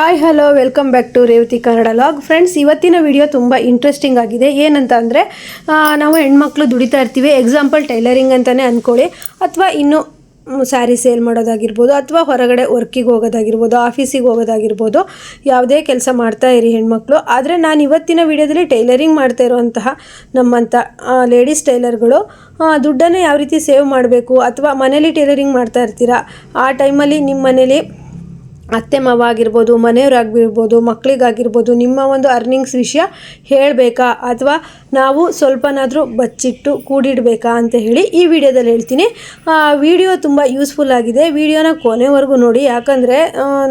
Hi hello welcome back to Revathi Kannada vlog friends ಇವತ್ತಿನ video ತುಂಬ interesting ಆಗಿದೆ. ಏನಂತ ಅಂದರೆ ನಾವು ಹೆಣ್ಮಕ್ಳು ದುಡಿತಾ ಇರ್ತೀವಿ. ಎಕ್ಸಾಂಪಲ್ ಟೈಲರಿಂಗ್ ಅಂತಲೇ ಅಂದ್ಕೊಳ್ಳಿ ಅಥವಾ ಇನ್ನು ಸ್ಯಾರಿ ಸೇಲ್ ಮಾಡೋದಾಗಿರ್ಬೋದು, ಅಥವಾ ಹೊರಗಡೆ ವರ್ಕಿಗೆ ಹೋಗೋದಾಗಿರ್ಬೋದು ಆಫೀಸಿಗೆ ಹೋಗೋದಾಗಿರ್ಬೋದು, ಯಾವುದೇ ಕೆಲಸ ಮಾಡ್ತಾ ಇರಿ ಹೆಣ್ಮಕ್ಳು. ಆದರೆ ನಾನು ಇವತ್ತಿನ ವಿಡಿಯೋದಲ್ಲಿ ಟೈಲರಿಂಗ್ ಮಾಡ್ತಾ ಇರುವಂತಹ ನಮ್ಮಂಥ ಲೇಡೀಸ್ ಟೈಲರ್ಗಳು ದುಡ್ಡನ್ನು ಯಾವ ರೀತಿ ಸೇವ್ ಮಾಡಬೇಕು, ಅಥವಾ ಮನೇಲಿ ಟೈಲರಿಂಗ್ ಮಾಡ್ತಾ ಇರ್ತೀರಾ? ಆ ಟೈಮಲ್ಲಿ ನಿಮ್ಮ ಮನೇಲಿ ಅತ್ತೆ ಮಾವ ಆಗಿರ್ಬೋದು ಮನೆಯವರಾಗಿರ್ಬೋದು, ಮಕ್ಕಳಿಗಾಗಿರ್ಬೋದು, ನಿಮ್ಮ ಒಂದು ಅರ್ನಿಂಗ್ಸ್ ವಿಷಯ ಹೇಳಬೇಕಾ ಅಥವಾ ನಾವು ಸ್ವಲ್ಪನಾದರೂ ಬಚ್ಚಿಟ್ಟು ಕೂಡಿಡಬೇಕಾ ಅಂತ ಹೇಳಿ ಈ ವಿಡಿಯೋದಲ್ಲಿ ಹೇಳ್ತೀನಿ. ವಿಡಿಯೋ ತುಂಬ ಯೂಸ್ಫುಲ್ ಆಗಿದೆ. ವಿಡಿಯೋನ ಕೊನೆವರೆಗೂ ನೋಡಿ. ಯಾಕಂದರೆ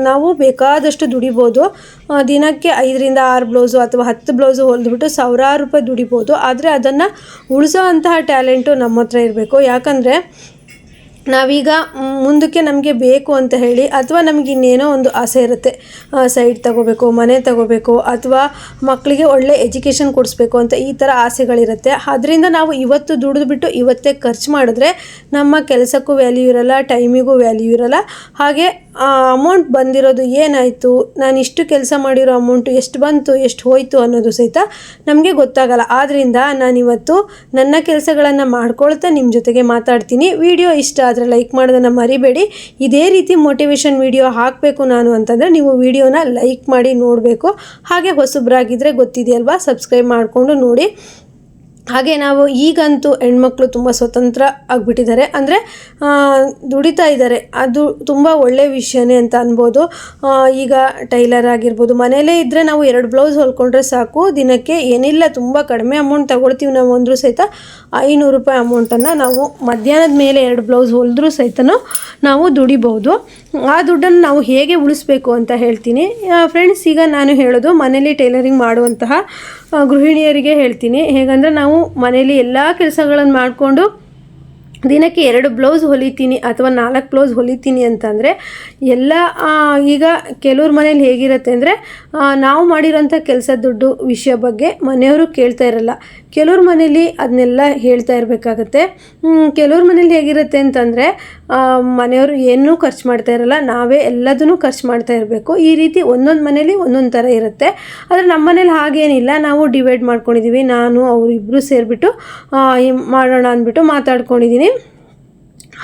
ನಾವು ಬೇಕಾದಷ್ಟು ದುಡಿಬೋದು. ದಿನಕ್ಕೆ ಐದರಿಂದ ಆರು ಬ್ಲೌಸು ಅಥವಾ ಹತ್ತು ಬ್ಲೌಸು ಹೊಲಿದ್ಬಿಟ್ಟು ಸಾವಿರಾರು ರೂಪಾಯಿ ದುಡಿಬೋದು. ಆದರೆ ಅದನ್ನು ಉಳಿಸೋ ಅಂತಹ ಟ್ಯಾಲೆಂಟು ನಮ್ಮ ಹತ್ರ ಇರಬೇಕು. ಯಾಕಂದರೆ ನಾವೀಗ ಮುಂದಕ್ಕೆ ನಮಗೆ ಬೇಕು ಅಂತ ಹೇಳಿ ಅಥವಾ ನಮಗೆ ಇನ್ನೇನೋ ಒಂದು ಆಸೆ ಇರುತ್ತೆ ಸೈಡ್ ತಗೋಬೇಕು, ಮನೆ ತಗೋಬೇಕು, ಅಥವಾ ಮಕ್ಕಳಿಗೆ ಒಳ್ಳೆ ಎಜುಕೇಷನ್ ಕೊಡಿಸ್ಬೇಕು ಅಂತ ಈ ಥರ ಆಸೆಗಳಿರುತ್ತೆ. ಅದರಿಂದ ನಾವು ಇವತ್ತು ದುಡಿದ್ಬಿಟ್ಟು ಇವತ್ತೇ ಖರ್ಚು ಮಾಡಿದ್ರೆ ನಮ್ಮ ಕೆಲಸಕ್ಕೂ ವ್ಯಾಲ್ಯೂ ಇರಲ್ಲ ಟೈಮಿಗೂ ವ್ಯಾಲ್ಯೂ ಇರಲ್ಲ. ಹಾಗೆ ಅಮೌಂಟ್ ಬಂದಿರೋದು ಏನಾಯಿತು, ನಾನು ಇಷ್ಟು ಕೆಲಸ ಮಾಡಿರೋ ಅಮೌಂಟು ಎಷ್ಟು ಬಂತು, ಎಷ್ಟು ಹೋಯಿತು ಅನ್ನೋದು ಸಹಿತ ನಮಗೆ ಗೊತ್ತಾಗಲ್ಲ. ಆದ್ದರಿಂದ ನಾನಿವತ್ತು ನನ್ನ ಕೆಲಸಗಳನ್ನು ಮಾಡ್ಕೊಳ್ತಾ ನಿಮ್ಮ ಜೊತೆಗೆ ಮಾತಾಡ್ತೀನಿ. ವಿಡಿಯೋ ಇಷ್ಟ ಆದರೆ ಲೈಕ್ ಮಾಡೋದನ್ನು ಮರಿಬೇಡಿ. ಇದೇ ರೀತಿ ಮೋಟಿವೇಶನ್ ವಿಡಿಯೋ ಹಾಕಬೇಕು ನಾನು ಅಂತಂದರೆ ನೀವು ವಿಡಿಯೋನ ಲೈಕ್ ಮಾಡಿ ನೋಡಬೇಕು. ಹಾಗೆ ಹೊಸಬ್ರಾಗಿದ್ದರೆ ಗೊತ್ತಿದೆಯಲ್ವಾ? ಸಬ್ಸ್ಕ್ರೈಬ್ ಮಾಡಿಕೊಂಡು ನೋಡಿ. ಹಾಗೆ ನಾವು ಈಗಂತೂ ಹೆಣ್ಮಕ್ಳು ತುಂಬ ಸ್ವತಂತ್ರ ಆಗಿಬಿಟ್ಟಿದ್ದಾರೆ. ಅಂದರೆ ದುಡಿತಾ ಇದ್ದಾರೆ. ಅದು ತುಂಬ ಒಳ್ಳೆಯ ವಿಷಯನೇ ಅಂತ ಅನ್ಬೋದು. ಈಗ ಟೈಲರ್ ಆಗಿರ್ಬೋದು, ಮನೇಲೇ ಇದ್ದರೆ ನಾವು ಎರಡು ಬ್ಲೌಸ್ ಹೊಲ್ಕೊಂಡ್ರೆ ಸಾಕು. ದಿನಕ್ಕೆ ಏನಿಲ್ಲ, ತುಂಬ ಕಡಿಮೆ ಅಮೌಂಟ್ ತಗೊಳ್ತೀವಿ ನಾವು ಅಂದರೂ ಸಹಿತ ಐನೂರು ರೂಪಾಯಿ ಅಮೌಂಟನ್ನು ನಾವು ಮಧ್ಯಾಹ್ನದ ಮೇಲೆ ಎರಡು ಬ್ಲೌಸ್ ಹೊಲಿದ್ರೂ ಸಹಿತ ನಾವು ದುಡಿಬೋದು. ಆ ದುಡ್ಡನ್ನು ನಾವು ಹೇಗೆ ಉಳಿಸ್ಬೇಕು ಅಂತ ಹೇಳ್ತೀನಿ. ಫ್ರೆಂಡ್ಸ್ ಈಗ ನಾನು ಹೇಳೋದು ಮನೇಲಿ ಟೈಲರಿಂಗ್ ಮಾಡುವಂತಹ ಗೃಹಿಣಿಯರಿಗೆ ಹೇಳ್ತೀನಿ. ಹೇಗಂದರೆ ನಾವು ಮನೆಯಲ್ಲಿ ಎಲ್ಲ ಕೆಲಸಗಳನ್ನು ಮಾಡಿಕೊಂಡು ದಿನಕ್ಕೆ ಎರಡು ಬ್ಲೌಸ್ ಹೊಲಿತೀನಿ ಅಥವಾ ನಾಲ್ಕು ಬ್ಲೌಸ್ ಹೊಲಿತೀನಿ ಅಂತಂದರೆ ಎಲ್ಲ ಈಗ ಕೆಲವ್ರ ಮನೇಲಿ ಹೇಗಿರುತ್ತೆ ಅಂದರೆ ನಾವು ಮಾಡಿರೋಂಥ ಕೆಲಸ ದುಡ್ಡು ವಿಷಯ ಬಗ್ಗೆ ಮನೆಯವರು ಕೇಳ್ತಾ ಇರಲ್ಲ. ಕೆಲವ್ರ ಮನೇಲಿ ಅದನ್ನೆಲ್ಲ ಹೇಳ್ತಾ ಇರಬೇಕಾಗತ್ತೆ. ಕೆಲವ್ರ ಮನೇಲಿ ಹೇಗಿರುತ್ತೆ ಅಂತಂದರೆ ಮನೆಯವರು ಏನೂ ಖರ್ಚು ಮಾಡ್ತಾ ಇರಲ್ಲ. ನಾವೇ ಎಲ್ಲದನ್ನೂ ಖರ್ಚು ಮಾಡ್ತಾ ಇರಬೇಕು. ಈ ರೀತಿ ಒಂದೊಂದು ಮನೇಲಿ ಒಂದೊಂದು ಥರ ಇರುತ್ತೆ. ಆದರೆ ನಮ್ಮ ಮನೇಲಿ ಹಾಗೇನಿಲ್ಲ. ನಾವು ಡಿವೈಡ್ ಮಾಡ್ಕೊಂಡಿದ್ದೀವಿ ನಾನು ಅವರಿಬ್ಬರು ಸೇರಿಬಿಟ್ಟು ಮಾಡೋಣ ಅಂದ್ಬಿಟ್ಟು ಮಾತಾಡ್ಕೊಂಡಿದ್ದೀನಿ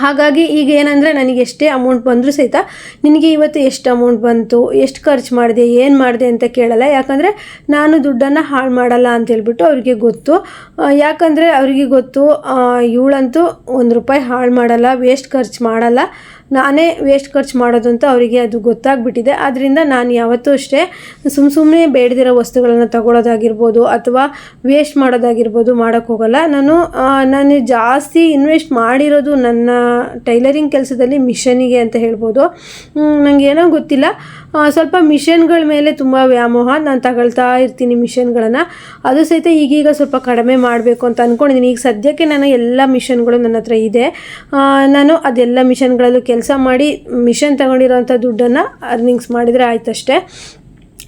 ಹಾಗಾಗಿ ಈಗ ಏನಂದರೆ ನನಗೆ ಎಷ್ಟೇ ಅಮೌಂಟ್ ಬಂದರೂ ಸಹಿತ ನಿನಗೆ ಇವತ್ತು ಎಷ್ಟು ಅಮೌಂಟ್ ಬಂತು, ಎಷ್ಟು ಖರ್ಚು ಮಾಡಿದೆ, ಏನು ಮಾಡಿದೆ ಅಂತ ಕೇಳಲ್ಲ. ಯಾಕಂದರೆ ನಾನು ದುಡ್ಡನ್ನು ಹಾಳು ಮಾಡಲ್ಲ ಅಂತ ಹೇಳ್ಬಿಟ್ಟು ಅವರಿಗೆ ಗೊತ್ತು. ಯಾಕಂದರೆ ಅವರಿಗೆ ಗೊತ್ತು ಇವಳಂತೂ ಒಂದು ರೂಪಾಯಿ ಹಾಳು ಮಾಡಲ್ಲ ವೇಸ್ಟ್ ಖರ್ಚು ಮಾಡಲ್ಲ. ನಾನೇ ವೇಸ್ಟ್ ಖರ್ಚು ಮಾಡೋದು ಅಂತ ಅವರಿಗೆ ಅದು ಗೊತ್ತಾಗ್ಬಿಟ್ಟಿದೆ. ಆದ್ದರಿಂದ ನಾನು ಯಾವತ್ತೂ ಅಷ್ಟೇ ಸುಮ್ಮ ಸುಮ್ಮನೆ ಬೇಡದಿರೋ ವಸ್ತುಗಳನ್ನು ತಗೊಳ್ಳೋದಾಗಿರ್ಬೋದು ಅಥವಾ ವೇಸ್ಟ್ ಮಾಡೋದಾಗಿರ್ಬೋದು ಹೋಗಲ್ಲ. ನಾನು ನಾನು ಜಾಸ್ತಿ ಇನ್ವೆಸ್ಟ್ ಮಾಡಿರೋದು ನನ್ನ ಟೈಲರಿಂಗ್ ಕೆಲಸದಲ್ಲಿ ಮಿಷನಿಗೆ ಅಂತ ಹೇಳ್ಬೋದು. ನನಗೇನೋ ಗೊತ್ತಿಲ್ಲ. ಸ್ವಲ್ಪ ಮಿಷನ್ಗಳ ಮೇಲೆ ತುಂಬ ವ್ಯಾಮೋಹ ನಾನು ತಗೊಳ್ತಾ ಇರ್ತೀನಿ ಮಿಷನ್ಗಳನ್ನು. ಅದು ಸಹಿತ ಈಗೀಗ ಸ್ವಲ್ಪ ಕಡಿಮೆ ಮಾಡಬೇಕು ಅಂತ ಅಂದ್ಕೊಂಡಿದ್ದೀನಿ ಈಗ ಸದ್ಯಕ್ಕೆ ನಾನು ಎಲ್ಲ ಮಿಷನ್ಗಳು ನನ್ನ ಹತ್ರ ಇದೆ. ನಾನು ಅದೆಲ್ಲ ಮಿಷನ್ಗಳಲ್ಲೂ ಕೆಲಸ ಮಾಡಿ ಮಿಷನ್ ತಗೊಂಡಿರೋಂಥ ದುಡ್ಡನ್ನು ಅರ್ನಿಂಗ್ಸ್ ಮಾಡಿದರೆ ಆಯ್ತಷ್ಟೇ.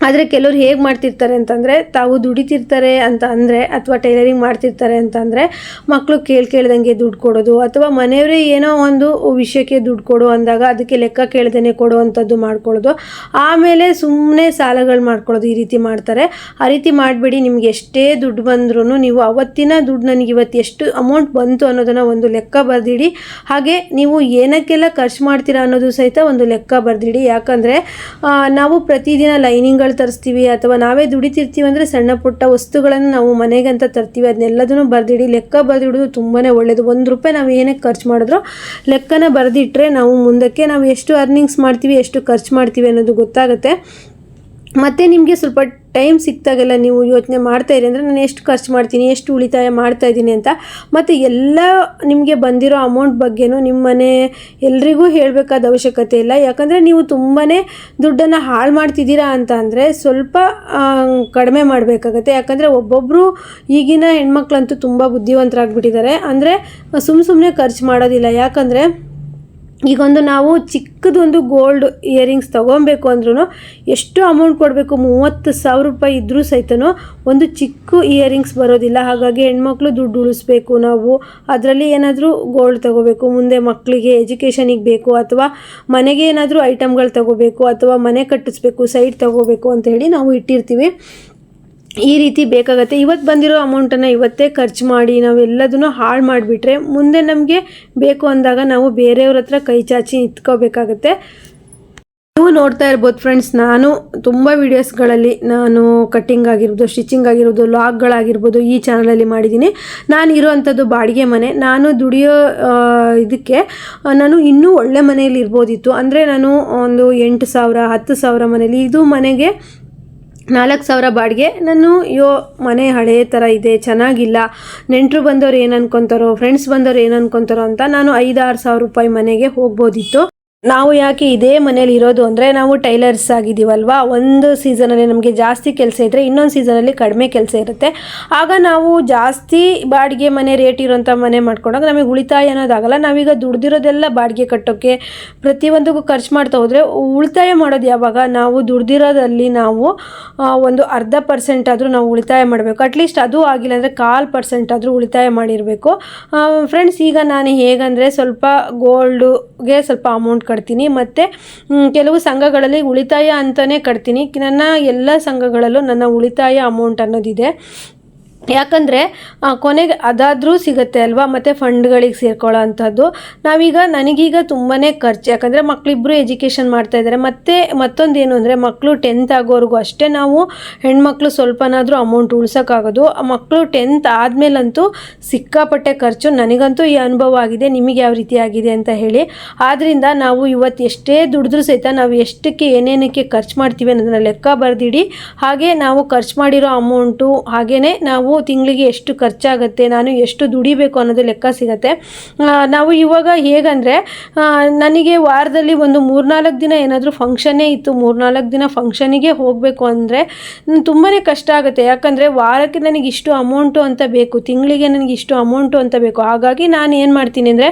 ಆದರೆ ಕೆಲವ್ರು ಹೇಗೆ ಮಾಡ್ತಿರ್ತಾರೆ ಅಂತಂದರೆ, ತಾವು ದುಡಿತಿರ್ತಾರೆ ಅಂತ ಅಂದರೆ ಅಥವಾ ಟೈಲರಿಂಗ್ ಮಾಡ್ತಿರ್ತಾರೆ ಅಂತಂದರೆ ಮಕ್ಕಳು ಕೇಳಿ ಕೇಳ್ದಂಗೆ ದುಡ್ಡು ಕೊಡೋದು ಅಥವಾ ಮನೆಯವರೇ ಏನೋ ಒಂದು ವಿಷಯಕ್ಕೆ ದುಡ್ಡು ಕೊಡು ಅಂದಾಗ ಅದಕ್ಕೆ ಲೆಕ್ಕ ಕೇಳ್ದೇ ಕೊಡುವಂಥದ್ದು ಮಾಡ್ಕೊಳ್ಳೋದು. ಆಮೇಲೆ ಸುಮ್ಮನೆ ಸಾಲಗಳು ಮಾಡ್ಕೊಳ್ಳೋದು ಈ ರೀತಿ ಮಾಡ್ತಾರೆ. ಆ ರೀತಿ ಮಾಡಬೇಡಿ, ನಿಮ್ಗೆ ಎಷ್ಟೇ ದುಡ್ಡು ಬಂದ್ರೂ ನೀವು ಅವತ್ತಿನ ದುಡ್ಡು ನನಗೆ ಇವತ್ತು ಎಷ್ಟು ಅಮೌಂಟ್ ಬಂತು ಅನ್ನೋದನ್ನು ಒಂದು ಲೆಕ್ಕ ಬರೆದಿಡಿ. ಹಾಗೆ ನೀವು ಏನಕ್ಕೆಲ್ಲ ಖರ್ಚು ಮಾಡ್ತೀರಾ ಅನ್ನೋದು ಸಹಿತ ಒಂದು ಲೆಕ್ಕ ಬರೆದಿಡಿ. ಯಾಕಂದರೆ ನಾವು ಪ್ರತಿದಿನ ಲೈನಿಂಗ್ಗಳು ತರಿಸ್ತೀವಿ ಅಥವಾ ನಾವೇ ದುಡಿತಿರ್ತೀವಿ ಅಂದರೆ ಸಣ್ಣ ಪುಟ್ಟ ವಸ್ತುಗಳನ್ನು ನಾವು ಮನೆಗೆ ಅಂತ ತರ್ತೀವಿ. ಅದನ್ನೆಲ್ಲದನ್ನು ಬರೆದಿಡಿ. ಲೆಕ್ಕ ಬರೆದಿಡೋದು ತುಂಬಾ ಒಳ್ಳೆಯದು ಒಂದು ರೂಪಾಯಿ ನಾವು ಏನಕ್ಕೆ ಖರ್ಚು ಮಾಡಿದ್ರೂ ಲೆಕ್ಕನ ಬರೆದಿಟ್ರೆ ನಾವು ಮುಂದಕ್ಕೆ ನಾವು ಎಷ್ಟು ಅರ್ನಿಂಗ್ಸ್ ಮಾಡ್ತೀವಿ, ಎಷ್ಟು ಖರ್ಚು ಮಾಡ್ತೀವಿ ಅನ್ನೋದು ಗೊತ್ತಾಗುತ್ತೆ. ಮತ್ತು ನಿಮಗೆ ಸ್ವಲ್ಪ ಟೈಮ್ ಸಿಕ್ತಾಗೆಲ್ಲ ನೀವು ಯೋಚನೆ ಮಾಡ್ತಾ ಇರಿ ಅಂದರೆ ನಾನು ಎಷ್ಟು ಖರ್ಚು ಮಾಡ್ತೀನಿ, ಎಷ್ಟು ಉಳಿತಾಯ ಮಾಡ್ತಾ ಇದ್ದೀನಿ ಅಂತ. ಮತ್ತು ಎಲ್ಲ ನಿಮಗೆ ಬಂದಿರೋ ಅಮೌಂಟ್ ಬಗ್ಗೆನೂ ನಿಮ್ಮ ಮನೆ ಎಲ್ರಿಗೂ ಹೇಳಬೇಕಾದ ಅವಶ್ಯಕತೆ ಇಲ್ಲ. ಯಾಕಂದರೆ ನೀವು ತುಂಬಾ ದುಡ್ಡನ್ನು ಹಾಳು ಮಾಡ್ತಿದ್ದೀರಾ ಅಂತ ಅಂದರೆ ಸ್ವಲ್ಪ ಕಡಿಮೆ ಮಾಡಬೇಕಾಗತ್ತೆ. ಯಾಕಂದರೆ ಒಬ್ಬೊಬ್ಬರು ಈಗಿನ ಹೆಣ್ಮಕ್ಳಂತೂ ತುಂಬ ಬುದ್ಧಿವಂತರಾಗ್ಬಿಟ್ಟಿದ್ದಾರೆ. ಅಂದರೆ ಸುಮ್ಮ ಸುಮ್ಮನೆ ಖರ್ಚು ಮಾಡೋದಿಲ್ಲ. ಯಾಕಂದರೆ ಈಗೊಂದು ನಾವು ಚಿಕ್ಕದೊಂದು ಗೋಲ್ಡ್ ಇಯರಿಂಗ್ಸ್ ತೊಗೊಬೇಕು ಅಂದ್ರೂ ಎಷ್ಟು ಅಮೌಂಟ್ ಕೊಡಬೇಕು? ಮೂವತ್ತು ಸಾವಿರ ರೂಪಾಯಿ ಇದ್ದರೂ ಸಹಿತನೂ ಒಂದು ಚಿಕ್ಕ ಇಯರಿಂಗ್ಸ್ ಬರೋದಿಲ್ಲ. ಹಾಗಾಗಿ ಹೆಣ್ಮಕ್ಳು ದುಡ್ಡು ಉಳಿಸ್ಬೇಕು ನಾವು. ಅದರಲ್ಲಿ ಏನಾದರೂ ಗೋಲ್ಡ್ ತೊಗೋಬೇಕು. ಮುಂದೆ ಮಕ್ಕಳಿಗೆ ಎಜುಕೇಷನಿಗೆ ಬೇಕು ಅಥವಾ ಮನೆಗೆ ಏನಾದರೂ ಐಟಮ್ಗಳು ತೊಗೋಬೇಕು ಅಥವಾ ಮನೆ ಕಟ್ಟಿಸ್ಬೇಕು ಸೈಟ್ ತೊಗೋಬೇಕು ಅಂತ ಹೇಳಿ ನಾವು ಇಟ್ಟಿರ್ತೀವಿ. ಈ ರೀತಿ ಬೇಕಾಗತ್ತೆ. ಇವತ್ತು ಬಂದಿರೋ ಅಮೌಂಟನ್ನು ಇವತ್ತೇ ಖರ್ಚು ಮಾಡಿ ನಾವೆಲ್ಲದನ್ನು ಹಾಳು ಮಾಡಿಬಿಟ್ರೆ ಮುಂದೆ ನಮಗೆ ಬೇಕು ಅಂದಾಗ ನಾವು ಬೇರೆಯವ್ರ ಹತ್ರ ಕೈ ಚಾಚಿ ನಿಂತ್ಕೋಬೇಕಾಗತ್ತೆ. ನೀವು ನೋಡ್ತಾ ಇರ್ಬೋದು ಫ್ರೆಂಡ್ಸ್ ನಾನು ತುಂಬ ವೀಡಿಯೋಸ್ಗಳಲ್ಲಿ ನಾನು ಕಟ್ಟಿಂಗ್ ಆಗಿರ್ಬೋದು ಸ್ಟಿಚಿಂಗ್ ಆಗಿರ್ಬೋದು ಲಾಗ್ಗಳಾಗಿರ್ಬೋದು ಈ ಚಾನಲಲ್ಲಿ ಮಾಡಿದ್ದೀನಿ. ನಾನು ಇರೋವಂಥದ್ದು ಬಾಡಿಗೆ ಮನೆ. ನಾನು ದುಡಿಯೋ ಇದಕ್ಕೆ ನಾನು ಇನ್ನೂ ಒಳ್ಳೆ ಮನೆಯಲ್ಲಿ ಇರ್ಬೋದಿತ್ತು ಅಂದರೆ ನಾನು ಒಂದು ಎಂಟು ಸಾವಿರ, ಹತ್ತು ಸಾವಿರ ಮನೇಲಿ ಇದು ಮನೆಗೆ ನಾಲ್ಕು ಸಾವಿರ ಬಾಡಿಗೆ. ನಾನು ಯೋ ಮನೆ ಹಳೆ ಥರ ಇದೆ, ಚೆನ್ನಾಗಿಲ್ಲ. ನೆಂಟರು ಬಂದವ್ರು ಏನು ಅನ್ಕೊತಾರೋ ಫ್ರೆಂಡ್ಸ್ ಬಂದವ್ರು ಏನು ಅನ್ಕೊತಾರೋ ಅಂತ ನಾನು ಐದಾರು ಸಾವಿರ ರೂಪಾಯಿ ಮನೆಗೆ ಹೋಗ್ಬೋದಿತ್ತು. ನಾವು ಯಾಕೆ ಇದೇ ಮನೇಲಿ ಇರೋದು ಅಂದರೆ ನಾವು ಟೈಲರ್ಸ್ ಆಗಿದ್ದೀವಲ್ವಾ? ಒಂದು ಸೀಸನಲ್ಲಿ ನಮಗೆ ಜಾಸ್ತಿ ಕೆಲಸ ಇದ್ದರೆ ಇನ್ನೊಂದು ಸೀಸನಲ್ಲಿ ಕಡಿಮೆ ಕೆಲಸ ಇರುತ್ತೆ. ಆಗ ನಾವು ಜಾಸ್ತಿ ಬಾಡಿಗೆ ಮನೆ ರೇಟ್ ಇರೋಂಥ ಮನೆ ಮಾಡ್ಕೊಂಡಾಗ ನಮಗೆ ಉಳಿತಾಯ ಅನ್ನೋದಾಗಲ್ಲ, ನಾವೀಗ ದುಡ್ದಿರೋದೆಲ್ಲ ಬಾಡಿಗೆ ಕಟ್ಟೋಕ್ಕೆ ಪ್ರತಿಯೊಂದಕ್ಕೂ ಖರ್ಚು ಮಾಡ್ತಾ ಹೋದರೆ ಉಳಿತಾಯ ಮಾಡೋದು ಯಾವಾಗ? ನಾವು ದುಡ್ದಿರೋದಲ್ಲಿ ನಾವು ಒಂದು ಅರ್ಧ ಪರ್ಸೆಂಟ್ ಆದರೂ ನಾವು ಉಳಿತಾಯ ಮಾಡಬೇಕು. ಅಟ್ಲೀಸ್ಟ್ ಅದು ಆಗಿಲ್ಲ ಅಂದರೆ ಕಾಲು ಪರ್ಸೆಂಟ್ ಆದರೂ ಉಳಿತಾಯ ಮಾಡಿರಬೇಕು. ಫ್ರೆಂಡ್ಸ್ ಈಗ ನಾನು ಹೇಗಂದರೆ ಸ್ವಲ್ಪ ಗೋಲ್ಡುಗೆ ಸ್ವಲ್ಪ ಅಮೌಂಟ್ ಕಟ್ತೀನಿ ಮತ್ತು ಕೆಲವು ಸಂಘಗಳಲ್ಲಿ ಉಳಿತಾಯ ಅಂತಲೇ ಕಟ್ತೀನಿ. ನನ್ನ ಎಲ್ಲ ಸಂಘಗಳಲ್ಲೂ ನನ್ನ ಉಳಿತಾಯ ಅಮೌಂಟ್ ಅನ್ನೋದಿದೆ. ಯಾಕಂದರೆ ಕೊನೆಗೆ ಅದಾದರೂ ಸಿಗುತ್ತೆ ಅಲ್ವಾ? ಮತ್ತು ಫಂಡ್ಗಳಿಗೆ ಸೇರ್ಕೊಳ್ಳೋ ಅಂಥದ್ದು. ನಾವೀಗ ನನಗೀಗ ತುಂಬಾ ಖರ್ಚು. ಯಾಕಂದರೆ ಮಕ್ಕಳಿಬ್ಬರು ಎಜುಕೇಷನ್ ಮಾಡ್ತಾ ಇದ್ದಾರೆ ಮತ್ತು ಮತ್ತೊಂದು ಏನು ಅಂದರೆ ಮಕ್ಕಳು ಟೆಂತ್ ಆಗೋವರೆಗೂ ಅಷ್ಟೇ ನಾವು ಹೆಣ್ಮಕ್ಳು ಸ್ವಲ್ಪನಾದರೂ ಅಮೌಂಟ್ ಉಳ್ಸೋಕ್ಕಾಗೋದು. ಮಕ್ಕಳು ಟೆಂತ್ ಆದಮೇಲಂತೂ ಸಿಕ್ಕಾಪಟ್ಟೆ ಖರ್ಚು ನನಗಂತೂ ಈ ಅನುಭವ ಆಗಿದೆ. ನಿಮಗೆ ಯಾವ ರೀತಿ ಆಗಿದೆ ಅಂತ ಹೇಳಿ. ಆದ್ದರಿಂದ ನಾವು ಇವತ್ತು ಎಷ್ಟೇ ದುಡಿದ್ರೂ ಸಹಿತ ನಾವು ಎಷ್ಟಕ್ಕೆ ಏನೇನಕ್ಕೆ ಖರ್ಚು ಮಾಡ್ತೀವಿ ಅನ್ನೋದನ್ನ ಲೆಕ್ಕ ಬರೆದಿಡಿ. ಹಾಗೆ ನಾವು ಖರ್ಚು ಮಾಡಿರೋ ಅಮೌಂಟು ಹಾಗೆಯೇ ನಾವು ತಿಂಗಳಿಗೆ ಎಷ್ಟು ಖರ್ಚಾಗುತ್ತೆ, ನಾನು ಎಷ್ಟು ದುಡಿಬೇಕು ಅನ್ನೋದು ಲೆಕ್ಕ ಸಿಗುತ್ತೆ. ನಾವು ಇವಾಗ ಹೇಗಂದರೆ ನನಗೆ ವಾರದಲ್ಲಿ ಒಂದು ಮೂರ್ನಾಲ್ಕು ದಿನ ಏನಾದರೂ ಫಂಕ್ಷನ್ನೇ ಇತ್ತು, ಮೂರ್ನಾಲ್ಕು ದಿನ ಫಂಕ್ಷನಿಗೆ ಹೋಗಬೇಕು ಅಂದರೆ ತುಂಬಾ ಕಷ್ಟ ಆಗುತ್ತೆ. ಯಾಕಂದರೆ ವಾರಕ್ಕೆ ನನಗೆ ಇಷ್ಟು ಅಮೌಂಟು ಅಂತ ಬೇಕು, ತಿಂಗಳಿಗೆ ನನಗೆ ಇಷ್ಟು ಅಮೌಂಟು ಅಂತ ಬೇಕು. ಹಾಗಾಗಿ ನಾನು ಏನು ಮಾಡ್ತೀನಿ ಅಂದರೆ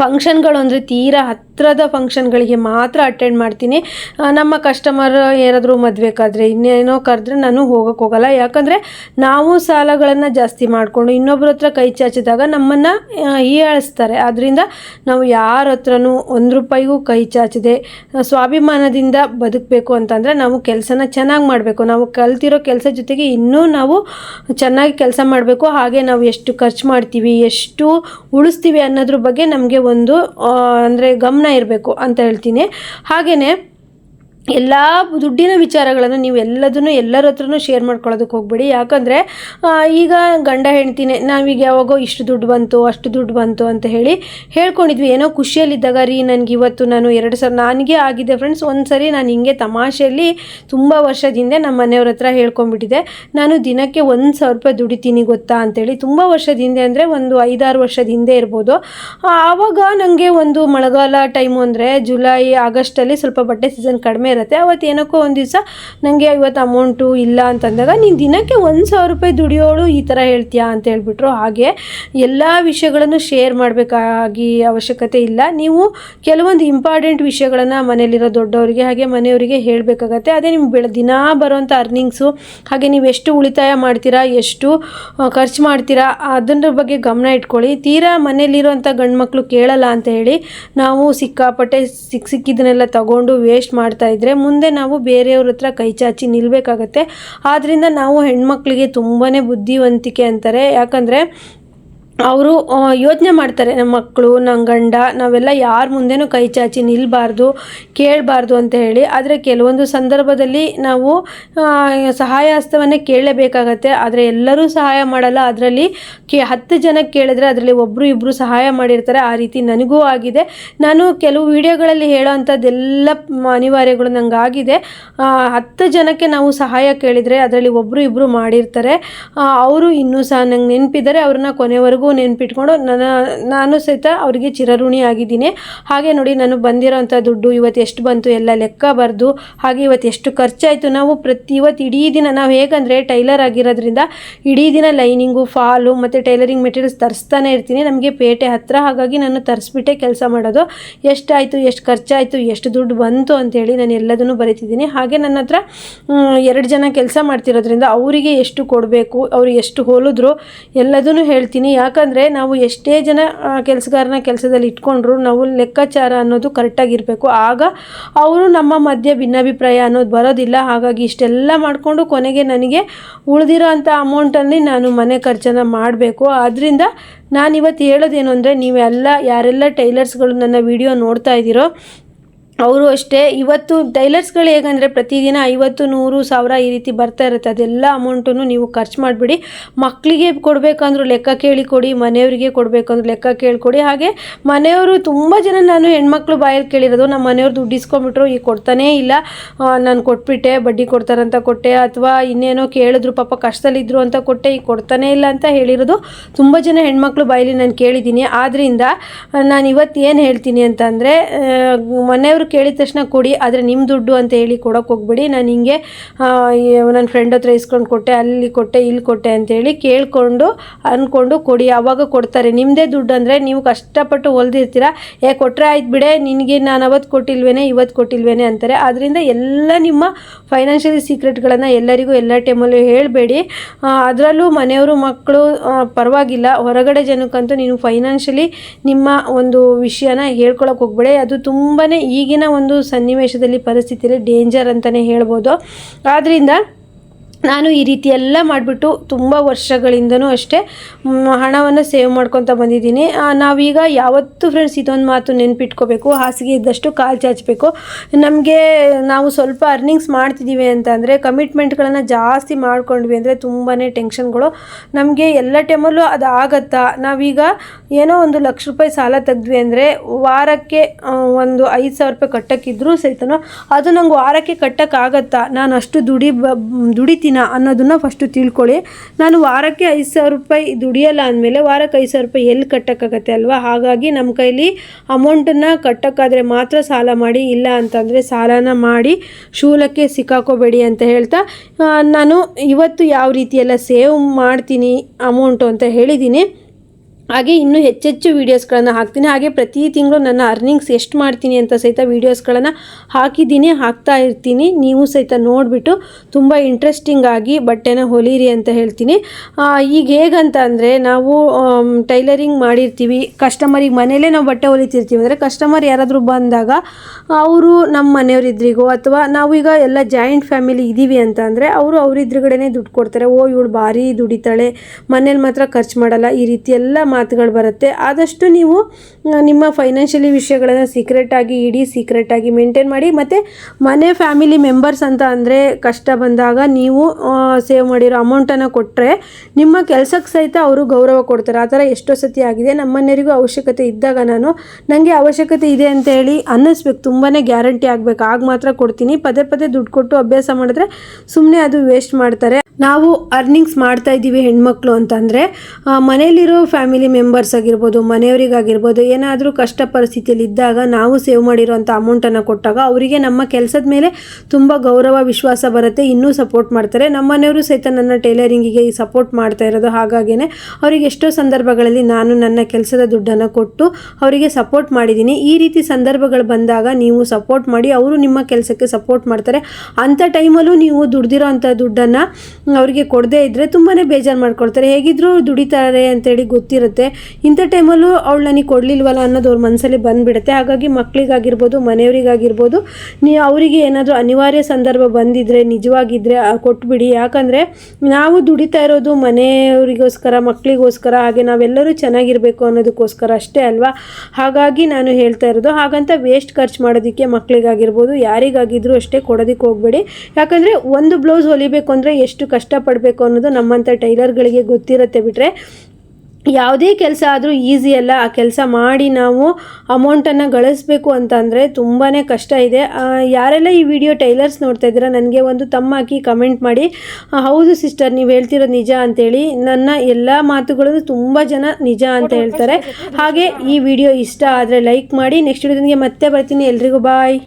ಫಂಕ್ಷನ್ಗಳು ಅಂದರೆ ತೀರಾ ಹತ್ತಿರದ ಫಂಕ್ಷನ್ಗಳಿಗೆ ಮಾತ್ರ ಅಟೆಂಡ್ ಮಾಡ್ತೀನಿ. ನಮ್ಮ ಕಸ್ಟಮರ್ ಏನಾದರೂ ಮದುವೆಗಾದ್ರೆ, ಇನ್ನೇನೋ ಕರೆದ್ರೆ ನಾನು ಹೋಗೋಕ್ಕೆ ಹೋಗಲ್ಲ. ಯಾಕಂದರೆ ನಾವು ಸಾಲಗಳನ್ನು ಜಾಸ್ತಿ ಮಾಡಿಕೊಂಡು ಇನ್ನೊಬ್ಬರ ಹತ್ರ ಕೈ ಚಾಚಿದಾಗ ನಮ್ಮನ್ನು ಹೀಯಾಳಿಸ್ತಾರೆ. ಆದ್ದರಿಂದ ನಾವು ಯಾರ ಹತ್ರನೂ ಒಂದು ರೂಪಾಯಿಗೂ ಕೈ ಚಾಚದೆ ಸ್ವಾಭಿಮಾನದಿಂದ ಬದುಕಬೇಕು ಅಂತಂದರೆ ನಾವು ಕೆಲಸನ ಚೆನ್ನಾಗಿ ಮಾಡಬೇಕು. ನಾವು ಕಲ್ತಿರೋ ಕೆಲಸ ಜೊತೆಗೆ ಇನ್ನೂ ನಾವು ಚೆನ್ನಾಗಿ ಕೆಲಸ ಮಾಡಬೇಕು. ಹಾಗೆ ನಾವು ಎಷ್ಟು ಖರ್ಚು ಮಾಡ್ತೀವಿ, ಎಷ್ಟು ಉಳಿಸ್ತೀವಿ ಅನ್ನೋದ್ರ ಬಗ್ಗೆ ನಮಗೆ ಒಂದು ಅಂದರೆ ಗಮನ ಇರಬೇಕು ಅಂತ ಹೇಳ್ತೀನಿ. ಹಾಗೆಯೇ ಎಲ್ಲ ದುಡ್ಡಿನ ವಿಚಾರಗಳನ್ನು ನೀವು ಎಲ್ಲದನ್ನು ಎಲ್ಲರ ಹತ್ರನೂ ಶೇರ್ ಮಾಡ್ಕೊಳ್ಳೋದಕ್ಕೆ ಹೋಗಬೇಡಿ. ಯಾಕಂದರೆ ಈಗ ಗಂಡ ಹೆಂಡ್ತಿನೇ, ನಾವೀಗ ಯಾವಾಗೋ ಇಷ್ಟು ದುಡ್ಡು ಬಂತು, ಅಷ್ಟು ದುಡ್ಡು ಬಂತು ಅಂತ ಹೇಳಿ ಹೇಳ್ಕೊಂಡಿದ್ವಿ. ಏನೋ ಖುಷಿಯಲ್ಲಿದ್ದಾಗ, ರೀ, ನನಗೆ ಇವತ್ತು ನಾನು ಎರಡು ಸಾವಿರ ನನಗೆ ಆಗಿದೆ ಫ್ರೆಂಡ್ಸ್ ಒಂದು ಸರಿ ನಾನು ಹಿಂಗೆ ತಮಾಷೆಯಲ್ಲಿ ತುಂಬ ವರ್ಷದ ಹಿಂದೆ ನಮ್ಮ ಮನೆಯವ್ರ ಹತ್ರ ಹೇಳ್ಕೊಂಡ್ಬಿಟ್ಟಿದೆ ನಾನು ದಿನಕ್ಕೆ ಒಂದು ಸಾವಿರ ರೂಪಾಯಿ ದುಡಿತೀನಿ ಗೊತ್ತಾ ಅಂತೇಳಿ. ತುಂಬ ವರ್ಷದ ಹಿಂದೆ ಅಂದರೆ ಒಂದು ಐದಾರು ವರ್ಷದ ಹಿಂದೆ ಇರ್ಬೋದು. ಆವಾಗ ನನಗೆ ಒಂದು ಮಳೆಗಾಲ ಟೈಮು ಅಂದರೆ ಜುಲೈ, ಆಗಸ್ಟಲ್ಲಿ ಸ್ವಲ್ಪ ಬಟ್ಟೆ ಸೀಸನ್ ಕಡಿಮೆ ಇರುತ್ತೆ. ಅವತ್ತು ಏನಕ್ಕೋ ಒಂದು ದಿವಸ ನನಗೆ ಇವತ್ತು ಅಮೌಂಟು ಇಲ್ಲ ಅಂತಂದಾಗ ನೀನು ದಿನಕ್ಕೆ ಒಂದು ಸಾವಿರ ರೂಪಾಯಿ ದುಡಿಯೋಳು ಈ ಥರ ಹೇಳ್ತೀಯಾ ಅಂತ ಹೇಳ್ಬಿಟ್ರು. ಹಾಗೆ ಎಲ್ಲ ವಿಷಯಗಳನ್ನು ಶೇರ್ ಮಾಡಬೇಕಾಗಿ ಅವಶ್ಯಕತೆ ಇಲ್ಲ. ನೀವು ಕೆಲವೊಂದು ಇಂಪಾರ್ಟೆಂಟ್ ವಿಷಯಗಳನ್ನು ಮನೇಲಿರೋ ದೊಡ್ಡವರಿಗೆ ಹಾಗೆ ಮನೆಯವರಿಗೆ ಹೇಳಬೇಕಾಗತ್ತೆ. ಅದೇ ನಿಮ್ಮ ಬೆಳ, ದಿನ ಬರೋಂಥ ಅರ್ನಿಂಗ್ಸು ಹಾಗೆ ನೀವು ಎಷ್ಟು ಉಳಿತಾಯ ಮಾಡ್ತೀರಾ, ಎಷ್ಟು ಖರ್ಚು ಮಾಡ್ತೀರಾ, ಅದನ್ನ ಬಗ್ಗೆ ಗಮನ ಇಟ್ಕೊಳ್ಳಿ. ತೀರಾ ಮನೇಲಿರೋಂಥ ಗಂಡು ಮಕ್ಕಳು ಕೇಳಲ್ಲ ಅಂತ ಹೇಳಿ ನಾವು ಸಿಕ್ಕಾಪಟ್ಟೆ ಸಿಕ್ಕ ಸಿಕ್ಕಿದ್ದನ್ನೆಲ್ಲ ತಗೊಂಡು ವೇಸ್ಟ್ ಮಾಡ್ತಾ ಮುಂದೆ ನಾವು ಬೇರೆಯವ್ರ ಹತ್ರ ಕೈ ಚಾಚಿ ನಿಲ್ಲಬೇಕಾಗತ್ತೆ ಆದ್ದರಿಂದ ನಾವು ಹೆಣ್ಮಕ್ಳಿಗೆ ತುಂಬಾ ಬುದ್ಧಿವಂತಿಕೆ ಅಂತಾರೆ. ಯಾಕಂದರೆ ಅವರು ಯೋಚನೆ ಮಾಡ್ತಾರೆ, ನಮ್ಮ ಮಕ್ಕಳು ನಮ್ಮ ಗಂಡ, ನಾವೆಲ್ಲ ಯಾರ ಮುಂದೆನೂ ಕೈ ಚಾಚಿ ನಿಲ್ಲಬಾರ್ದು ಕೇಳಬಾರ್ದು ಅಂತ ಹೇಳಿ. ಆದರೆ ಕೆಲವೊಂದು ಸಂದರ್ಭದಲ್ಲಿ ನಾವು ಸಹಾಯ ಹಸ್ತವನ್ನೇ ಕೇಳಲೇಬೇಕಾಗತ್ತೆ. ಆದರೆ ಎಲ್ಲರೂ ಸಹಾಯ ಮಾಡಲ್ಲ. ಅದರಲ್ಲಿ ಕೆ, ಹತ್ತು ಜನಕ್ಕೆ ಕೇಳಿದ್ರೆ ಅದರಲ್ಲಿ ಒಬ್ಬರು ಇಬ್ಬರು ಸಹಾಯ ಮಾಡಿರ್ತಾರೆ. ಆ ರೀತಿ ನನಗೂ ಆಗಿದೆ. ನಾನು ಕೆಲವು ವಿಡಿಯೋಗಳಲ್ಲಿ ಹೇಳೋ ಅಂಥದ್ದೆಲ್ಲ ಅನಿವಾರ್ಯಗಳು ನಂಗೆ ಆಗಿದೆ. ಹತ್ತು ಜನಕ್ಕೆ ನಾವು ಸಹಾಯ ಕೇಳಿದರೆ ಅದರಲ್ಲಿ ಒಬ್ಬರು ಇಬ್ಬರು ಮಾಡಿರ್ತಾರೆ. ಅವರು ಇನ್ನೂ ಸಹ ನಂಗೆ ನೆನಪಿದ್ದಾರೆ. ಅವ್ರನ್ನ ಕೊನೆವರೆಗೂ ಹಾಗೂ ನೆನ್ಪಿಟ್ಕೊಂಡು ನನ್ನ, ನಾನು ಸಹಿತ ಅವರಿಗೆ ಚಿರಋಣಿ ಆಗಿದ್ದೀನಿ. ಹಾಗೆ ನೋಡಿ ನಾನು ಬಂದಿರೋಂಥ ದುಡ್ಡು ಇವತ್ತು ಎಷ್ಟು ಬಂತು, ಎಲ್ಲ ಲೆಕ್ಕ ಬರೆದು, ಹಾಗೆ ಇವತ್ತು ಎಷ್ಟು ಖರ್ಚಾಯಿತು. ನಾವು ಪ್ರತಿ, ಇವತ್ತು ಇಡೀ ದಿನ, ನಾವು ಹೇಗಂದರೆ ಟೈಲರ್ ಆಗಿರೋದ್ರಿಂದ ಇಡೀ ದಿನ ಲೈನಿಂಗು, ಫಾಲು ಮತ್ತು ಟೈಲರಿಂಗ್ ಮೆಟೀರಿಯಲ್ಸ್ ತರಿಸ್ತಾನೆ ಇರ್ತೀನಿ. ನಮಗೆ ಪೇಟೆ ಹತ್ತಿರ ಹಾಗಾಗಿ ನಾನು ತರಿಸ್ಬಿಟ್ಟೆ ಕೆಲಸ ಮಾಡೋದು. ಎಷ್ಟಾಯಿತು, ಎಷ್ಟು ಖರ್ಚಾಯಿತು, ಎಷ್ಟು ದುಡ್ಡು ಬಂತು ಅಂತೇಳಿ ನಾನು ಎಲ್ಲದನ್ನು ಬರಿತಿದ್ದೀನಿ. ಹಾಗೆ ನನ್ನ ಹತ್ರ ಎರಡು ಜನ ಕೆಲಸ ಮಾಡ್ತಿರೋದ್ರಿಂದ ಅವರಿಗೆ ಎಷ್ಟು ಕೊಡಬೇಕು, ಅವ್ರು ಎಷ್ಟು ಹೋಲಿದ್ರು ಎಲ್ಲದನ್ನು ಹೇಳ್ತೀನಿ. ಯಾಕಂದರೆ ನಾವು ಎಷ್ಟೇ ಜನ ಕೆಲಸಗಾರನ ಕೆಲಸದಲ್ಲಿ ಇಟ್ಕೊಂಡ್ರು ನಾವು ಲೆಕ್ಕಾಚಾರ ಅನ್ನೋದು ಕರೆಕ್ಟಾಗಿರಬೇಕು ಆಗ ಅವರು ನಮ್ಮ ಮಧ್ಯೆ ಭಿನ್ನಾಭಿಪ್ರಾಯ ಅನ್ನೋದು ಬರೋದಿಲ್ಲ. ಹಾಗಾಗಿ ಇಷ್ಟೆಲ್ಲ ಮಾಡಿಕೊಂಡು ಕೊನೆಗೆ ನನಗೆ ಉಳಿದಿರೋ ಅಂಥ ಅಮೌಂಟಲ್ಲಿ ನಾನು ಮನೆ ಖರ್ಚನ್ನು ಮಾಡಬೇಕು. ಆದ್ದರಿಂದ ನಾನು ಇವತ್ತು ಹೇಳೋದೇನು ಅಂದರೆ ನೀವೆಲ್ಲ ಯಾರೆಲ್ಲ ಟೈಲರ್ಸ್ಗಳು ನನ್ನ ವಿಡಿಯೋ ನೋಡ್ತಾ ಇದ್ದೀರೋ ಅವರು ಅಷ್ಟೇ. ಇವತ್ತು ಟೈಲರ್ಸ್ಗಳು ಹೇಗಂದರೆ ಪ್ರತಿದಿನ ಐವತ್ತು, ನೂರು ಸಾವಿರ ಈ ರೀತಿ ಬರ್ತಾ ಇರುತ್ತೆ. ಅದೆಲ್ಲ ಅಮೌಂಟನ್ನು ನೀವು ಖರ್ಚು ಮಾಡಿಬಿಡಿ. ಮಕ್ಕಳಿಗೆ ಕೊಡಬೇಕಂದ್ರೂ ಲೆಕ್ಕ ಕೇಳಿ ಕೊಡಿ, ಮನೆಯವರಿಗೆ ಕೊಡಬೇಕಂದ್ರೂ ಲೆಕ್ಕ ಕೇಳಿಕೊಡಿ ಹಾಗೆ ಮನೆಯವರು ತುಂಬ ಜನ ನಾನು ಹೆಣ್ಮಕ್ಳು ಬಾಯಲ್ಲಿ ಕೇಳಿರೋದು ನಮ್ಮ ಮನೆಯವ್ರು ದುಡ್ಡು ಇಸ್ಕೊಂಬಿಟ್ರು ಈಗ ಕೊಡ್ತಾನೇ ಇಲ್ಲ. ನಾನು ಕೊಟ್ಬಿಟ್ಟೆ, ಬಡ್ಡಿ ಕೊಡ್ತಾರಂತ ಕೊಟ್ಟೆ, ಅಥವಾ ಇನ್ನೇನೋ ಕೇಳಿದ್ರು ಪಾಪ ಕಷ್ಟದಲ್ಲಿದ್ದರು ಅಂತ ಕೊಟ್ಟೆ, ಈಗ ಕೊಡ್ತಾನೇ ಇಲ್ಲ ಅಂತ ಹೇಳಿರೋದು ತುಂಬ ಜನ ಹೆಣ್ಮಕ್ಳು ಬಾಯಲ್ಲಿ ನಾನು ಕೇಳಿದ್ದೀನಿ. ಆದ್ದರಿಂದ ನಾನು ಇವತ್ತು ಏನು ಹೇಳ್ತೀನಿ ಅಂತಂದರೆ ಮನೆಯವರು ಕೇಳಿದ ತಕ್ಷಣ ಕೊಡಿ, ಆದರೆ ನಿಮ್ಮ ದುಡ್ಡು ಅಂತ ಹೇಳಿ ಕೊಡೋಕೆ ಹೋಗ್ಬಿಡಿ. ನಾನು ಹಿಂಗೆ ನನ್ನ ಫ್ರೆಂಡ್ ಹತ್ರ ಇಸ್ಕೊಂಡು ಕೊಟ್ಟೆ, ಅಲ್ಲಿ ಕೊಟ್ಟೆ, ಇಲ್ಲಿ ಕೊಟ್ಟೆ ಅಂತೇಳಿ ಕೇಳಿಕೊಂಡು ಅಂದ್ಕೊಂಡು ಕೊಡಿ. ಆವಾಗ ಕೊಡ್ತಾರೆ. ನಿಮ್ಮದೇ ದುಡ್ಡು ಅಂದರೆ ನೀವು ಕಷ್ಟಪಟ್ಟು ಹೊಲ್ದಿರ್ತೀರ ಏ ಕೊಟ್ಟರೆ ಆಯ್ತು ಬಿಡೆ, ನಿನಗೆ ನಾನು ಅವತ್ತು ಕೊಟ್ಟಿಲ್ವೇನೆ ಇವತ್ತು ಕೊಟ್ಟಿಲ್ವೇನೆ ಅಂತಾರೆ. ಆದ್ದರಿಂದ ಎಲ್ಲ ನಿಮ್ಮ ಫೈನಾನ್ಷಿಯಲ್ ಸೀಕ್ರೆಟ್ಗಳನ್ನು ಎಲ್ಲರಿಗೂ ಎಲ್ಲ ಟೈಮಲ್ಲೂ ಹೇಳಬೇಡಿ. ಅದರಲ್ಲೂ ಮನೆಯವರು, ಮಕ್ಕಳು ಪರವಾಗಿಲ್ಲ. ಹೊರಗಡೆ ಜನಕ್ಕಂತೂ ನೀನು ಫೈನಾನ್ಷಿಯಲಿ ನಿಮ್ಮ ಒಂದು ವಿಷಯನ ಹೇಳ್ಕೊಳಕ್ಕೆ ಹೋಗ್ಬೇಡಿ. ಅದು ತುಂಬಾ ಈಗಿನ ಒಂದು ಸನ್ನಿವೇಶದಲ್ಲಿ ಪರಿಸ್ಥಿತಿಯಲ್ಲಿ ಡೇಂಜರ್ ಅಂತಲೇ ಹೇಳ್ಬೋದು. ಆದ್ದರಿಂದ ನಾನು ಈ ರೀತಿ ಎಲ್ಲ ಮಾಡಿಬಿಟ್ಟು ತುಂಬ ವರ್ಷಗಳಿಂದನೂ ಅಷ್ಟೇ ಹಣವನ್ನು ಸೇವ್ ಮಾಡ್ಕೊತ ಬಂದಿದ್ದೀನಿ. ನಾವೀಗ ಯಾವತ್ತೂ ಫ್ರೆಂಡ್ಸ್ ಇದೊಂದು ಮಾತು ನೆನಪಿಟ್ಕೋಬೇಕು, ಹಾಸಿಗೆ ಇದ್ದಷ್ಟು ಕಾಲು ಚಾಚಬೇಕು. ನಮಗೆ ನಾವು ಸ್ವಲ್ಪ ಅರ್ನಿಂಗ್ಸ್ ಮಾಡ್ತಿದ್ದೀವಿ ಅಂತ ಅಂದರೆ ಕಮಿಟ್ಮೆಂಟ್ಗಳನ್ನು ಜಾಸ್ತಿ ಮಾಡ್ಕೊಂಡ್ವಿ ಅಂದರೆ ತುಂಬಾ ಟೆನ್ಷನ್ಗಳು ನಮಗೆ ಎಲ್ಲ ಟೈಮಲ್ಲೂ ಅದು ಆಗತ್ತಾ ನಾವೀಗ ಏನೋ ಒಂದು ಲಕ್ಷ ರೂಪಾಯಿ ಸಾಲ ತೆಗೆದ್ವಿ ಅಂದರೆ ವಾರಕ್ಕೆ ಒಂದು ಐದು ಸಾವಿರ ರೂಪಾಯಿ ಕಟ್ಟಕ್ಕಿದ್ರೂ ಸಹಿತನೋ ಅದು ನಂಗೆ ವಾರಕ್ಕೆ ಕಟ್ಟೋಕ್ಕಾಗತ್ತಾ? ನಾನು ಅಷ್ಟು ದುಡಿ ಬ ಮಾಡ್ತೀನ ಅನ್ನೋದನ್ನು ಫಸ್ಟು ತಿಳ್ಕೊಳ್ಳಿ. ನಾನು ವಾರಕ್ಕೆ ಐದು ಸಾವಿರ ರೂಪಾಯಿ ದುಡಿಯಲ್ಲ ಅಂದಮೇಲೆ ವಾರಕ್ಕೆ ಐದು ಸಾವಿರ ರೂಪಾಯಿ ಎಲ್ಲಿ ಕಟ್ಟೋಕ್ಕಾಗತ್ತೆ ಅಲ್ವಾ? ಹಾಗಾಗಿ ನಮ್ಮ ಕೈಲಿ ಅಮೌಂಟನ್ನು ಕಟ್ಟೋಕ್ಕಾದರೆ ಮಾತ್ರ ಸಾಲ ಮಾಡಿ, ಇಲ್ಲ ಅಂತಂದರೆ ಸಾಲನ ಮಾಡಿ ಶೂಲಕ್ಕೆ ಸಿಕ್ಕಾಕೋಬೇಡಿ ಅಂತ ಹೇಳ್ತಾ ನಾನು ಇವತ್ತು ಯಾವ ರೀತಿಯೆಲ್ಲ ಸೇವ್ ಮಾಡ್ತೀನಿ ಅಮೌಂಟು ಅಂತ ಹೇಳಿದ್ದೀನಿ ಹಾಗೆ ಇನ್ನೂ ಹೆಚ್ಚೆಚ್ಚು ವೀಡಿಯೋಸ್ಗಳನ್ನು ಹಾಕ್ತೀನಿ. ಹಾಗೆ ಪ್ರತಿ ತಿಂಗಳು ನನ್ನ ಅರ್ನಿಂಗ್ಸ್ ಎಷ್ಟು ಮಾಡ್ತೀನಿ ಅಂತ ಸಹಿತ ವೀಡಿಯೋಸ್ಗಳನ್ನು ಹಾಕಿದ್ದೀನಿ, ಹಾಕ್ತಾ ಇರ್ತೀನಿ. ನೀವು ಸಹಿತ ನೋಡಿಬಿಟ್ಟು ತುಂಬ ಇಂಟ್ರೆಸ್ಟಿಂಗ್ ಆಗಿ ಬಟ್ಟೆನ ಹೊಲೀರಿ ಅಂತ ಹೇಳ್ತೀನಿ. ಈಗ ಹೇಗಂತ ಅಂದರೆ ನಾವು ಟೈಲರಿಂಗ್ ಮಾಡಿರ್ತೀವಿ. ಕಸ್ಟಮರಿಗೆ ಮನೇಲೇ ನಾವು ಬಟ್ಟೆ ಹೊಲಿತಿರ್ತೀವಿ. ಅಂದರೆ ಕಸ್ಟಮರ್ ಯಾರಾದರೂ ಬಂದಾಗ ಅವರು ನಮ್ಮ ಮನೆಯವರಿದ್ರಿಗೋ ಅಥವಾ ನಾವು ಈಗ ಎಲ್ಲ ಜಾಯಿಂಟ್ ಫ್ಯಾಮಿಲಿ ಇದ್ದೀವಿ ಅಂತ ಅಂದರೆ ಅವರು ಅವರಿದ್ರುಗಡೆ ದುಡ್ಡು ಕೊಡ್ತಾರೆ. ಓ, ಇವಳು ಭಾರಿ ದುಡಿತಾಳೆ. ಮನೇಲಿ ಮಾತ್ರ ಖರ್ಚು ಮಾಡಲ್ಲ. ಈ ರೀತಿ ಎಲ್ಲ ಮಾತುಗಳು ಬರುತ್ತೆ. ಆದಷ್ಟು ನೀವು ನಿಮ್ಮ ಫೈನಾನ್ಷಿಯಲಿ ವಿಷಯಗಳನ್ನು ಸೀಕ್ರೆಟಾಗಿ ಇಡೀ ಸೀಕ್ರೆಟಾಗಿ ಮೇಂಟೈನ್ ಮಾಡಿ, ಮತ್ತು ಮನೆ ಫ್ಯಾಮಿಲಿ ಮೆಂಬರ್ಸ್ ಅಂತ ಅಂದರೆ ಕಷ್ಟ ಬಂದಾಗ ನೀವು ಸೇವ್ ಮಾಡಿರೋ ಅಮೌಂಟನ್ನು ಕೊಟ್ಟರೆ ನಿಮ್ಮ ಕೆಲಸಕ್ಕೆ ಸಹಿತ ಅವರು ಗೌರವ ಕೊಡ್ತಾರೆ. ಆ ಥರ ಎಷ್ಟೋ ಸತಿ ಆಗಿದೆ. ನಮ್ಮ ಮನೆಯವರಿಗೂ ಅವಶ್ಯಕತೆ ಇದ್ದಾಗ ನಾನು ನನಗೆ ಅವಶ್ಯಕತೆ ಇದೆ ಅಂತ ಹೇಳಿ ಅನ್ನಿಸ್ಬೇಕು. ತುಂಬಾ ಗ್ಯಾರಂಟಿ ಆಗಬೇಕು. ಆಗ ಮಾತ್ರ ಕೊಡ್ತೀನಿ. ಪದೇ ಪದೇ ದುಡ್ಡು ಕೊಟ್ಟು ಅಭ್ಯಾಸ ಮಾಡಿದ್ರೆ ಸುಮ್ಮನೆ ಅದು ವೇಸ್ಟ್ ಮಾಡ್ತಾರೆ. ನಾವು ಅರ್ನಿಂಗ್ಸ್ ಮಾಡ್ತಾ ಇದ್ದೀವಿ ಹೆಣ್ಮಕ್ಳು ಅಂತಂದರೆ ಮನೇಲಿರೋ ಫ್ಯಾಮಿಲಿ ಮೆಂಬರ್ಸ್ ಆಗಿರ್ಬೋದು, ಮನೆಯವರಿಗಾಗಿರ್ಬೋದು, ಏನಾದರೂ ಕಷ್ಟ ಪರಿಸ್ಥಿತಿಯಲ್ಲಿ ಇದ್ದಾಗ ನಾವು ಸೇವ್ ಮಾಡಿರೋಂಥ ಅಮೌಂಟನ್ನು ಕೊಟ್ಟಾಗ ಅವರಿಗೆ ನಮ್ಮ ಕೆಲಸದ ಮೇಲೆ ತುಂಬ ಗೌರವ, ವಿಶ್ವಾಸ ಬರುತ್ತೆ. ಇನ್ನೂ ಸಪೋರ್ಟ್ ಮಾಡ್ತಾರೆ. ನಮ್ಮ ಮನೆಯವರು ಸಹಿತ ನನ್ನ ಟೈಲರಿಂಗಿಗೆ ಸಪೋರ್ಟ್ ಮಾಡ್ತಾ ಇರೋದು. ಹಾಗಾಗೇ ಅವರಿಗೆ ಎಷ್ಟೋ ಸಂದರ್ಭಗಳಲ್ಲಿ ನಾನು ನನ್ನ ಕೆಲಸದ ದುಡ್ಡನ್ನು ಕೊಟ್ಟು ಅವರಿಗೆ ಸಪೋರ್ಟ್ ಮಾಡಿದ್ದೀನಿ. ಈ ರೀತಿ ಸಂದರ್ಭಗಳು ಬಂದಾಗ ನೀವು ಸಪೋರ್ಟ್ ಮಾಡಿ ಅವರು ನಿಮ್ಮ ಕೆಲಸಕ್ಕೆ ಸಪೋರ್ಟ್ ಮಾಡ್ತಾರೆ. ಅಂಥ ಟೈಮಲ್ಲೂ ನೀವು ದುಡ್ದಿರೋ ಅಂಥ ದುಡ್ಡನ್ನು ಅವರಿಗೆ ಕೊಡದೇ ಇದ್ದರೆ ತುಂಬಾ ಬೇಜಾರು ಮಾಡ್ಕೊಳ್ತಾರೆ. ಹೇಗಿದ್ದರೂ ದುಡಿತಾರೆ ಅಂತೇಳಿ ಗೊತ್ತಿರುತ್ತೆ. ಇಂಥ ಟೈಮಲ್ಲೂ ಅವಳು ನನಗೆ ಕೊಡಲಿಲ್ವಲ್ಲ ಅನ್ನೋದು ಅವ್ರ ಮನಸ್ಸಲ್ಲಿ ಬಂದುಬಿಡುತ್ತೆ. ಹಾಗಾಗಿ ಮಕ್ಕಳಿಗಾಗಿರ್ಬೋದು ಮನೆಯವರಿಗಾಗಿರ್ಬೋದು, ನೀ ಅವರಿಗೆ ಏನಾದರೂ ಅನಿವಾರ್ಯ ಸಂದರ್ಭ ಬಂದಿದ್ದರೆ ನಿಜವಾಗಿದ್ದರೆ ಕೊಟ್ಬಿಡಿ. ಯಾಕಂದರೆ ನಾವು ದುಡಿತಾ ಇರೋದು ಮನೆಯವರಿಗೋಸ್ಕರ ಮಕ್ಕಳಿಗೋಸ್ಕರ ಹಾಗೆ ನಾವೆಲ್ಲರೂ ಚೆನ್ನಾಗಿರಬೇಕು ಅನ್ನೋದಕ್ಕೋಸ್ಕರ ಅಷ್ಟೇ ಅಲ್ವಾ? ಹಾಗಾಗಿ ನಾನು ಹೇಳ್ತಾ ಇರೋದು, ಹಾಗಂತ ವೇಸ್ಟ್ ಖರ್ಚು ಮಾಡೋದಕ್ಕೆ ಮಕ್ಕಳಿಗಾಗಿರ್ಬೋದು ಯಾರಿಗಾಗಿದ್ರೂ ಅಷ್ಟೇ ಕೊಡೋದಕ್ಕೆ ಹೋಗಬೇಡಿ. ಯಾಕಂದರೆ ಒಂದು ಬ್ಲೌಸ್ ಹೊಲಿಬೇಕು ಅಂದರೆ ಎಷ್ಟು ಕಷ್ಟಪಡಬೇಕು ಅನ್ನೋದು ನಮ್ಮಂಥ ಟೈಲರ್ಗಳಿಗೆ ಗೊತ್ತಿರುತ್ತೆ ಬಿಟ್ಟರೆ ಯಾವುದೇ ಕೆಲಸ ಆದರೂ ಈಸಿ ಅಲ್ಲ. ಆ ಕೆಲಸ ಮಾಡಿ ನಾವು ಅಮೌಂಟನ್ನು ಗಳಿಸ್ಬೇಕು ಅಂತಂದರೆ ತುಂಬಾ ಕಷ್ಟ ಇದೆ. ಯಾರೆಲ್ಲ ಈ ವಿಡಿಯೋ ಟೈಲರ್ಸ್ ನೋಡ್ತಾ ಇದ್ದೀರಾ, ನನಗೆ ಒಂದು ತಮ್ಮ ಹಾಕಿ ಕಮೆಂಟ್ ಮಾಡಿ. ಹೌದು ಸಿಸ್ಟರ್ ನೀವು ಹೇಳ್ತಿರೋದು ನಿಜ ಅಂತೇಳಿ. ನನ್ನ ಎಲ್ಲ ಮಾತುಗಳನ್ನು ತುಂಬ ಜನ ನಿಜ ಅಂತ ಹೇಳ್ತಾರೆ. ಹಾಗೆ ಈ ವಿಡಿಯೋ ಇಷ್ಟ ಆದರೆ ಲೈಕ್ ಮಾಡಿ. ನೆಕ್ಸ್ಟ್ ವಿಡಿಯೋನಿಗೆ ಮತ್ತೆ ಬರ್ತೀನಿ. ಎಲ್ರಿಗೂ ಬಾಯ್